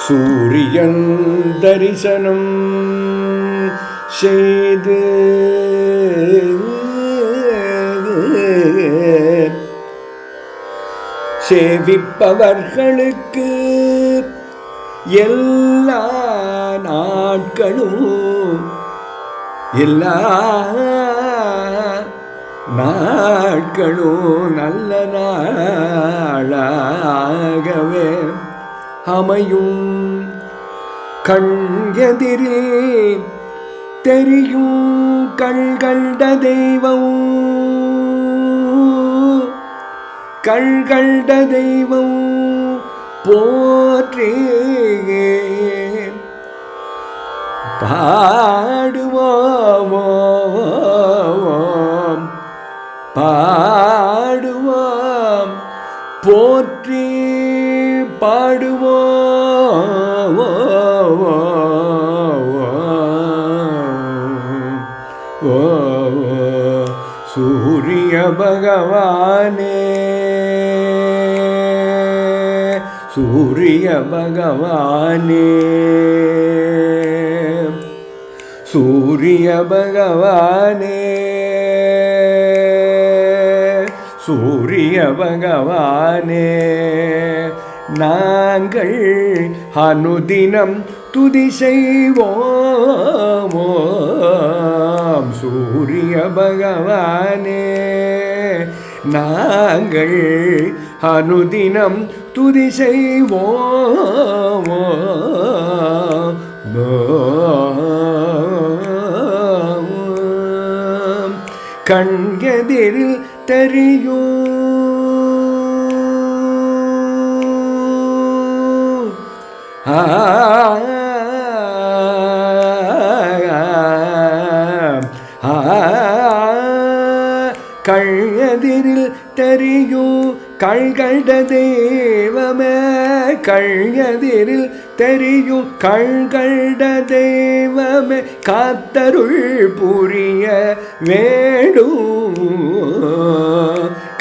சூரியன் தரிசனம் செய்து சேவிப்பவர்களுக்கு எல்லா நாட்களும் எல்லா நாட்களும் நல்ல நாளாகவே அமையும். கண்கெதிரில் தெரியும் தெரியும் கண்கண்ட தெய்வம். கண்கண்ட தெய்வம் போற்றே பாடுவோம் பா போற்றி பாடுவோம் சூரிய பகவானே சூரிய பகவானே. சூரிய பகவானே. சூரிய பகவானே நாங்கள் அனுதினம் துதி செய்வோம். சூரிய பகவானே நாங்கள் அனுதினம் துதி செய்வோம். கண்கதிரில் எதிரில் தெரியும். ஆ கள்ளெதிரில் தெரியும். கள்கண்ட தெய்வமே. கள்ளெதிரில் தெரியும். கழ்கட தெய்வமே. காத்தருள் புரிய வேடும்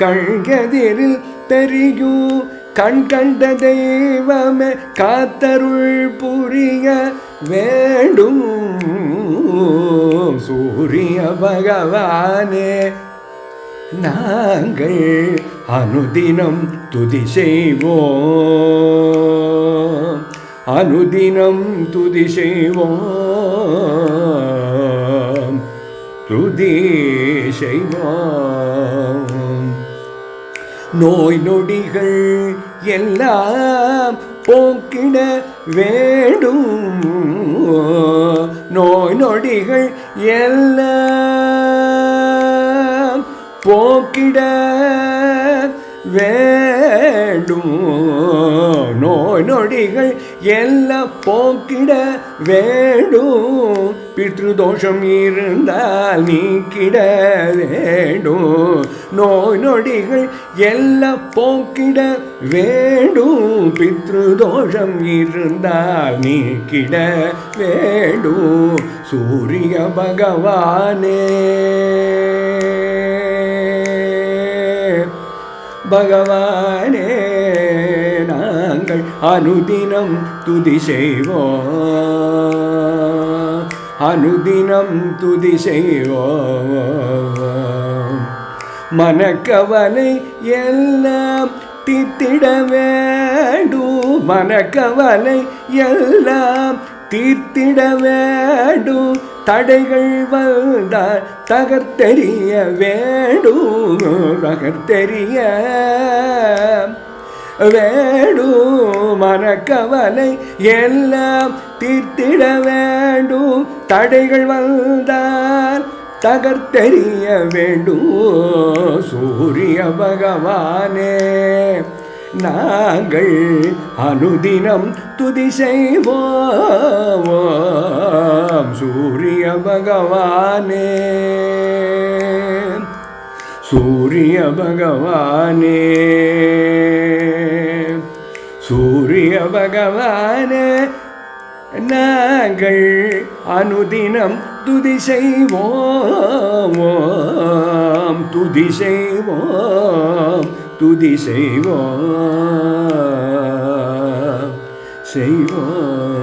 கள்கெதிரில் தெரியும் கண் கண்ட தெய்வமே காத்தருள் புரிய வேண்டும். சூரிய பகவானே நாங்கள் அனுதினம் துதி செய்வோம். அனுதினம் துதி செய்வோம். துதி செய்வோம். நோய் நொடிகள் எல்லாம் போக்கிட வேண்டும். நோய் நொடிகள் எல்லாம் போக்கிட வேண்டும். நோய் நொடிகள் எல்லாம் போக்கிட வேண்டும். பித்ருதோஷம் இருந்தால் நீக்கிட வேண்டும் நோய் நொடிகள் எல்லாம் போக்கிட வேண்டும் பித்ருதோஷம் இருந்தால் நீக்கிட வேண்டும் சூரிய பகவானே. பகவானே நாங்கள் அனுதினம் துதி செய்வோம். அனுதினம் துதி செய்வோம். மனக்கவலை எல்லாம் தீர்த்திட வேண்டும். மனக்கவலை எல்லாம் தீர்த்திட வேண்டும். தடைகள் வந்தால் தகர்த்தெறிய வேண்டும். தகர்த்தெறிய வேடும். மனக்கவலை எல்லாம் தீர்த்திட வேண்டும். தடைகள் வந்தால் தகர்த்தெறிய வேண்டும். சூரிய பகவானே நாங்கள் அனுதினம் துதி செய்வோம். சூரிய பகவானே சூரிய பகவானே. பகவானே நாங்கள் அனுதினம் துதி செய்வோம். துதி செய்வோம். துதி செய்வோம். செய்வோம்.